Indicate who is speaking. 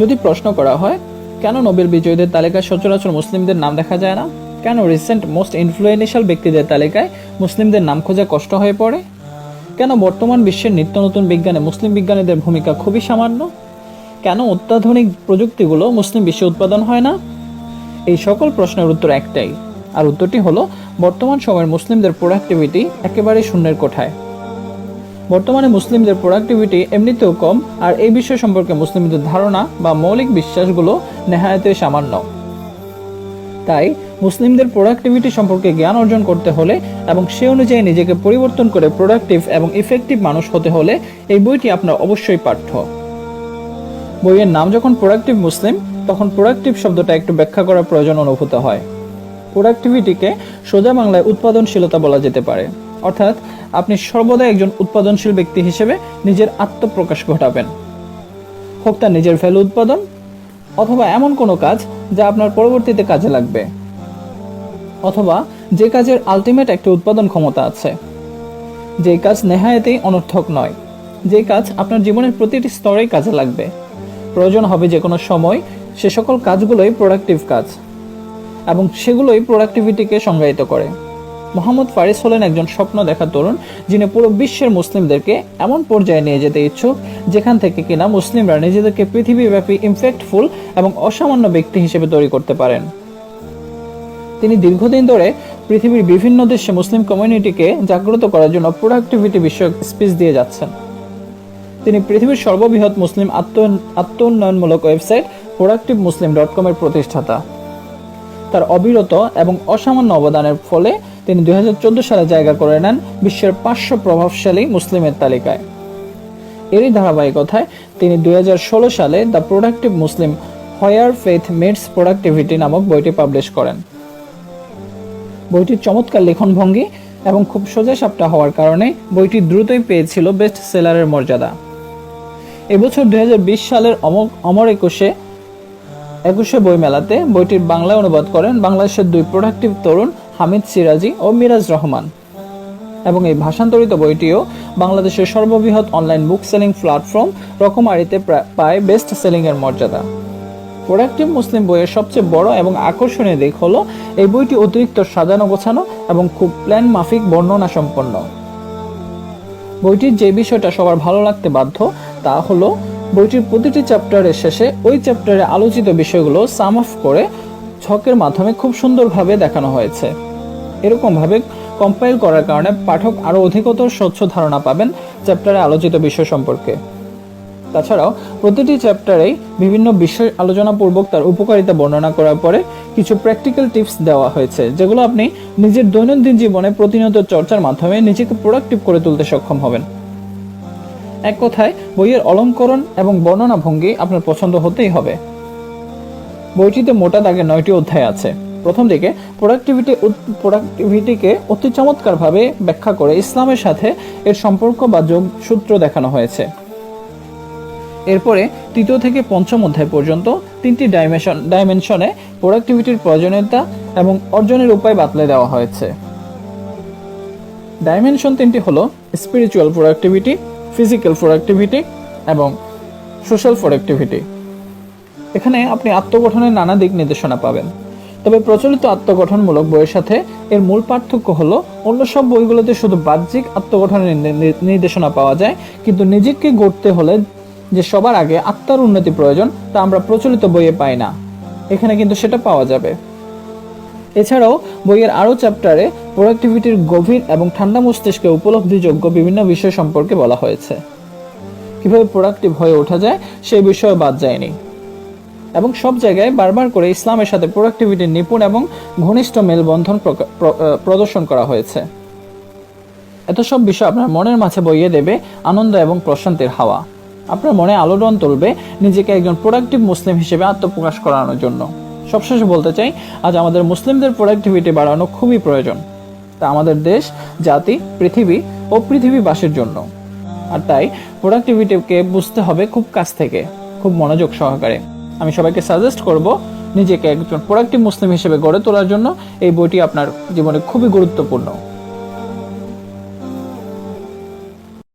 Speaker 1: যদি প্রশ্ন করা হয়, কেন নোবেল বিজয়ীদের তালিকায় সচরাচর মুসলিমদের নাম দেখা যায় না? কেন রিসেন্ট মোস্ট ইনফ্লুয়েন্সিয়াল ব্যক্তিদের তালিকায় মুসলিমদের নাম খোঁজা কষ্ট হয়ে পড়ে? কেন বর্তমান বিশ্বের নিত্য নতুন বিজ্ঞানে মুসলিম বিজ্ঞানীদের ভূমিকা খুবই সামান্য? কেন অত্যাধুনিক প্রযুক্তিগুলো মুসলিম বিশ্বে উৎপাদন হয় না? এই সকল প্রশ্নের উত্তর একটাই, আর উত্তরটি হলো, বর্তমান সময়ের মুসলিমদের প্রোডাক্টিভিটি একেবারে শূন্যের কোঠায়। বর্তমানে মুসলিমদের প্রোডাক্টিভিটি এমনিতেও কম, আর এই বিষয় সম্পর্কে মুসলিমদের ধারণা বা মৌলিক বিশ্বাসগুলো নেহায়তে সামান্য। তাই, মুসলিমদের প্রোডাক্টিভিটি সম্পর্কে জ্ঞান অর্জন করতে হলে এবং সে অনুযায়ী নিজেকে পরিবর্তন করে প্রোডাক্টিভ এবং ইফেক্টিভ মানুষ হতে হলে এই বইটি আপনার অবশ্যই পাঠ্য। বইয়ের নাম যখন প্রোডাক্টিভ মুসলিম, তখন প্রোডাক্টিভ শব্দটা একটু ব্যাখ্যা করার প্রয়োজন অনুভূত হয়। প্রোডাক্টিভিটিকে সোজা বাংলায় উৎপাদনশীলতা বলা যেতে পারে। অর্থাৎ আপনি সর্বদা একজন উৎপাদনশীল ব্যক্তি হিসেবে নিজের আত্মপ্রকাশ ঘটাবেন। হোক তার নিজের ভ্যালু উৎপাদন, অথবা এমন কোনো কাজ যা আপনার পরবর্তীতে কাজে লাগবে। অথবা যে কাজের আলটিমেট একটা উৎপাদন ক্ষমতা আছে। যে কাজ নেহায়েতেই অনর্থক নয়। যে কাজ আপনার জীবনের প্রতিটি স্তরেই কাজে লাগবে। প্রয়োজন হবে যে কোনো সময় সে সকল কাজগুলোই প্রোডাক্টিভ কাজ, এবং সেগুলোই প্রোডাক্টিভিটিকে সংজ্ঞায়িত করে। মোহাম্মদ ফারিস হলেন একজন স্বপ্ন দেখা তরুণ, যিনি পুরো বিশ্বের মুসলিমদেরকে এমন পর্যায়ে নিয়ে যেতে ইচ্ছুক, যেখান থেকে কিনা মুসলিমরা নিজেদেরকে পৃথিবীব্যাপী ইমপ্যাক্টফুল এবং অসামান্য ব্যক্তি হিসেবে তৈরি করতে পারেন। তিনি দীর্ঘদিন ধরে পৃথিবীর বিভিন্ন দেশে মুসলিম কমিউনিটিকে জাগ্রত করার জন্য প্রোডাক্টিভিটি বিষয়ক স্পিচ দিয়ে যাচ্ছেন। তিনি পৃথিবীর সর্ববৃহৎ মুসলিম আত্ম উন্নয়নমূলক ওয়েবসাইট প্রোডাক্টিভ মুসলিম ডট কমের প্রতিষ্ঠাতা। তার অবিরত এবং অসামান্য অবদানের ফলে তিনি দুই হাজার চোদ্দ সালে জায়গা করে নেন বিশ্বের পাঁচশো প্রভাবশালী মুসলিমের তালিকায়। এরই ধারাবাহিকতায় তিনি দুই সালে the productive Muslim where faith meets productivity নামক বইটি পাবলিশ করেন। বইটির চমৎকার লেখনভঙ্গি এবং খুব সোজা সাপটা হওয়ার কারণে বইটি দ্রুতই পেয়েছিল বেস্ট সেলারের মর্যাদা। এবছর দুই হাজার বিশ সালের অমর একুশে একুশে বই মেলাতে বইটির বাংলা অনুবাদ করেন বাংলাদেশের দুই প্রোডাক্টিভ তরুণ হামিদ সিরাজি ও মিরাজ রহমান। এবং এই ভাষান্তরিত বইটিও বাংলাদেশের সর্ববৃহৎ অনলাইন বুক সেলিং প্ল্যাটফর্ম রকমারিতে পায় বেস্ট সেলিং এর মর্যাদা। প্রোডাক্টিভ মুসলিম বইয়ের সবচেয়ে বড় এবং আকর্ষণীয় দিক হলো, এই বইটি অতিরিক্ত সাজানো গোছানো এবং খুব প্ল্যান মাফিক বর্ণনা সম্পন্ন। বইটির যে বিষয়টা সবার ভালো লাগতে বাধ্য, তা হলো, বইটির প্রতিটি চ্যাপ্টারের শেষে ওই চ্যাপ্টারে আলোচিত বিষয়গুলো সাম অফ করে ছকের মাধ্যমে খুব সুন্দরভাবে দেখানো হয়েছে। এরকমভাবে কম্পাইল করার কারণে পাঠক আরও অধিকতর স্বচ্ছ ধারণা পাবেন চ্যাপ্টারে আলোচিত বিষয় সম্পর্কে। তাছাড়াও প্রতিটি চ্যাপ্টারেই বিভিন্ন বিষয় আলোচনাপূর্বক তার উপকারিতা বর্ণনা করার পরে কিছু প্র্যাকটিক্যাল টিপস দেওয়া হয়েছে, যেগুলো আপনি নিজের দৈনন্দিন জীবনে প্রতিনিয়ত চর্চার মাধ্যমে নিজেকে প্রোডাক্টিভ করে তুলতে সক্ষম হবেন। এক কথায়, বইয়ের অলঙ্করণ এবং বর্ণনা ভঙ্গি আপনার পছন্দ হতেই হবে। বইটিতে মোটা দাগে নয়টি অধ্যায় আছে। প্রথম দিকে প্রোডাক্টিভিটি প্রোডাক্টিভিটিকে অতি চমৎকারভাবে ব্যাখ্যা করে ইসলামের সাথে এর সম্পর্ক বা যোগসূত্র দেখানো হয়েছে। এরপরে তৃতীয় থেকে পঞ্চম অধ্যায় পর্যন্ত তিনটি ডাইমেনশন ডাইমেনশনে প্রোডাক্টিভিটির প্রয়োজনীয়তা এবং অর্জনের উপায় বাতলে দেওয়া হয়েছে। ডাইমেনশন তিনটি হলো স্পিরিচুয়াল প্রোডাক্টিভিটি ফিজিক্যাল প্রোডাক্টিভিটি এবং সোশ্যাল প্রোডাক্টিভিটি এখানে আপনি আত্মগঠনের নানা দিক নির্দেশনা পাবেন। তবে প্রচলিত আত্মগঠনমূলক বইয়ের সাথে এর মূল পার্থক্য হলো, অন্য সব বইগুলোতে শুধু বাহ্যিক আত্মগঠনের নির্দেশনা পাওয়া যায়, কিন্তু নিজেকে গড়তে হলে যে সবার আগে আত্মার উন্নতি প্রয়োজন তা আমরা প্রচলিত বইয়ে পাই না। এখানে কিন্তু সেটা পাওয়া যাবে। এছাড়াও, বইয়ের আরও চ্যাপ্টারে প্রোডাক্টিভিটির গভীর এবং ঠান্ডা মস্তিষ্কে উপলব্ধিযোগ্য বিভিন্ন বিষয় সম্পর্কে বলা হয়েছে। কীভাবে প্রোডাক্টিভ হয়ে ওঠা যায় সেই বিষয়ে বাদ যায়নি। এবং সব জায়গায় বারবার করে ইসলামের সাথে প্রোডাক্টিভিটির নিপুণ এবং ঘনিষ্ঠ মেলবন্ধন প্রদর্শন করা হয়েছে। এত সব বিষয় আপনার মনের মাঝে বইয়ে দেবে আনন্দ এবং প্রশান্তির হাওয়া। আপনার মনে আলোড়ন তুলবে নিজেকে একজন প্রোডাক্টিভ মুসলিম হিসেবে আত্মপ্রকাশ করানোর জন্য। সবশেষে বলতে চাই, আজ আমাদের মুসলিমদের প্রোডাক্টিভিটি বাড়ানো খুবই প্রয়োজন। তা আমাদের দেশ, জাতি, পৃথিবী ও পৃথিবীবাসীর জন্য। আর তাই প্রোডাক্টিভিটিকে বুঝতে হবে খুব কাছ থেকে, খুব মনোযোগ সহকারে। আমি সবাইকে সাজেস্ট করব নিজেকে একজন প্রোডাক্টিভ মুসলিম হিসেবে গড়ে তোলার জন্য এই বইটি আপনার জীবনে খুবই গুরুত্বপূর্ণ।